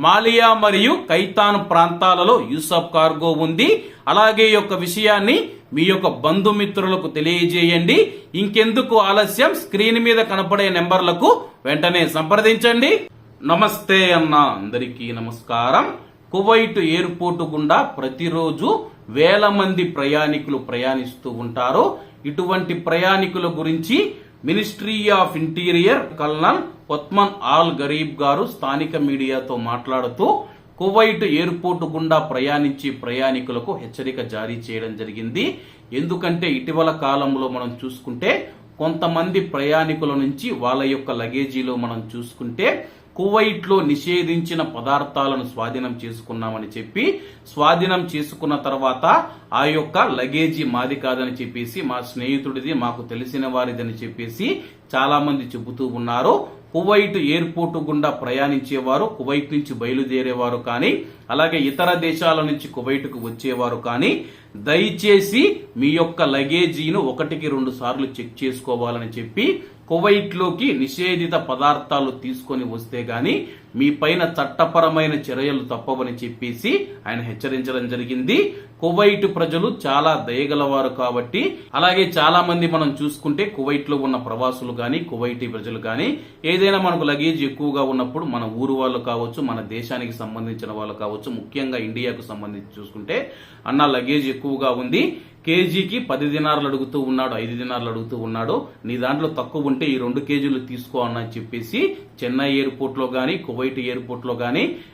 మాలియా మరియు కైతాన్ ప్రాంతాలలో యూసఫ్ కార్గో ఉంది. అలాగే యొక్క విషయాన్ని మీ యొక్క బంధుమిత్రులకు తెలియజేయండి. ఇంకెందుకు ఆలస్యం? స్క్రీన్ మీద కనపడే నెంబర్లకు వెంటనే సంప్రదించండి. నమస్తే అన్న అందరికీ నమస్కారం. కువైట్ ఎయిర్పోర్ట్ గుండా ప్రతిరోజు వేల మంది ప్రయాణికులు ప్రయాణిస్తూ ఉంటారు. ఇటువంటి ప్రయాణికుల గురించి ministry of interior colonel Othman Al Gharib గారు స్థానిక మీడియాతో మాట్లాడుతూ కువైట్ ఎయిర్పోర్టు గుండా ప్రయాణించే ప్రయాణికులకు హెచ్చరిక జారీ చేయడం జరిగింది. ఎందుకంటే ఇటీవల కాలంలో మనం చూసుకుంటే కొంతమంది ప్రయాణికుల నుంచి వాళ్ళ యొక్క లగేజీలో మనం చూసుకుంటే కువైట్లో నిషేధించిన పదార్థాలను స్వాధీనం చేసుకున్నామని చెప్పి స్వాధీనం చేసుకున్న తర్వాత ఆ యొక్క లగేజీ మాది కాదని చెప్పేసి మా స్నేహితుడిది మాకు తెలిసిన వారిదని చెప్పేసి చాలా మంది చెబుతూ ఉన్నారు. కువైట్ ఎయిర్పోర్ట్ గుండా ప్రయాణించేవారు కువైట్ నుంచి బయలుదేరేవారు కానీ అలాగే ఇతర దేశాల నుంచి కువైట్కు వచ్చేవారు కానీ దయచేసి మీ యొక్క లగేజీను ఒకటికి రెండు సార్లు చెక్ చేసుకోవాలని చెప్పి కువైట్లోకి నిషేధిత పదార్థాలు తీసుకొని వస్తే గాని మీ పైన చట్టపరమైన చర్యలు తప్పవని చెప్పేసి ఆయన హెచ్చరించడం జరిగింది. కువైట్ ప్రజలు చాలా దయగలవారు కాబట్టి అలాగే చాలా మంది మనం చూసుకుంటే కువైట్లో ఉన్న ప్రవాసులు గాని కువైటీ ప్రజలు గాని ఏదైనా మనకు లగేజ్ ఎక్కువగా ఉన్నప్పుడు మన ఊరు వాళ్ళు కావచ్చు మన దేశానికి సంబంధించిన వాళ్ళు కావచ్చు ముఖ్యంగా ఇండియాకు సంబంధించి చూసుకుంటే అన్న లగేజ్ ఎక్కువగా ఉంది. కేజీకి పది దినార్లు అడుగుతూ ఉన్నాడు ఐదు దినార్లు అడుగుతూ ఉన్నాడు. నీ దాంట్లో తక్కువ ఉంటే ఈ రెండు కేజీలు తీసుకో అని చెప్పేసి చెన్నై ఎయిర్పోర్ట్లో కువైట్ ఎయిర్పోర్ట్లో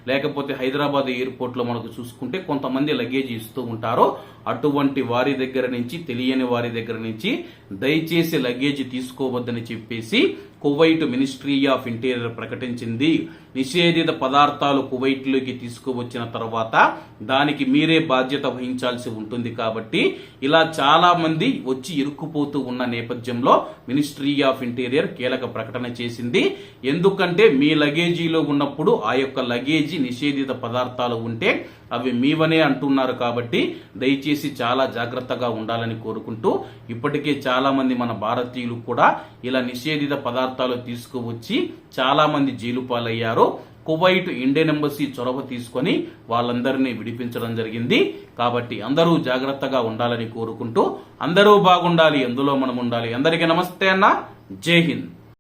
లేకపోతే హైదరాబాద్ ఎయిర్పోర్ట్లో మనకు చూసుకుంటే కొంతమంది లగేజ్ ఇస్తూ ఉంటారు అటువంటి వారి దగ్గర నుంచి తెలియని వారి దగ్గర నుంచి దయచేసి లగేజ్ తీసుకోవద్దని చెప్పేసి కువైట్ మినిస్ట్రీ ఆఫ్ ఇంటీరియర్ ప్రకటించింది. నిషేధిత పదార్థాలు కువైట్లోకి తీసుకువచ్చిన తర్వాత దానికి మీరే బాధ్యత వహించాల్సి ఉంటుంది కాబట్టి ఇలా చాలా మంది వచ్చి ఇరుక్కుపోతూ ఉన్న నేపథ్యంలో మినిస్ట్రీ ఆఫ్ ఇంటీరియర్ కీలక ప్రకటన చేసింది. ఎందుకంటే మీ లగేజీలో ఉన్నప్పుడు ఆ యొక్క లగేజీ నిషేధిత పదార్థాలు ఉంటే అవి మీవనే అంటున్నారు కాబట్టి దయచేసి చాలా జాగ్రత్తగా ఉండాలని కోరుకుంటూ ఇప్పటికే చాలామంది మన భారతీయులు కూడా ఇలా నిషేధిత పదార్థాలు తీసుకువచ్చి చాలామంది జైలు పాలయ్యారు కువైట్ ఇండియన్ ఎంబసీ చొరవ తీసుకొని వాళ్ళందరినీ విడిపించడం జరిగింది. కాబట్టి అందరూ జాగ్రత్తగా ఉండాలని కోరుకుంటూ అందరూ బాగుండాలి ఎందులో మనం ఉండాలి. అందరికీ నమస్తే అన్న. जय हिंद।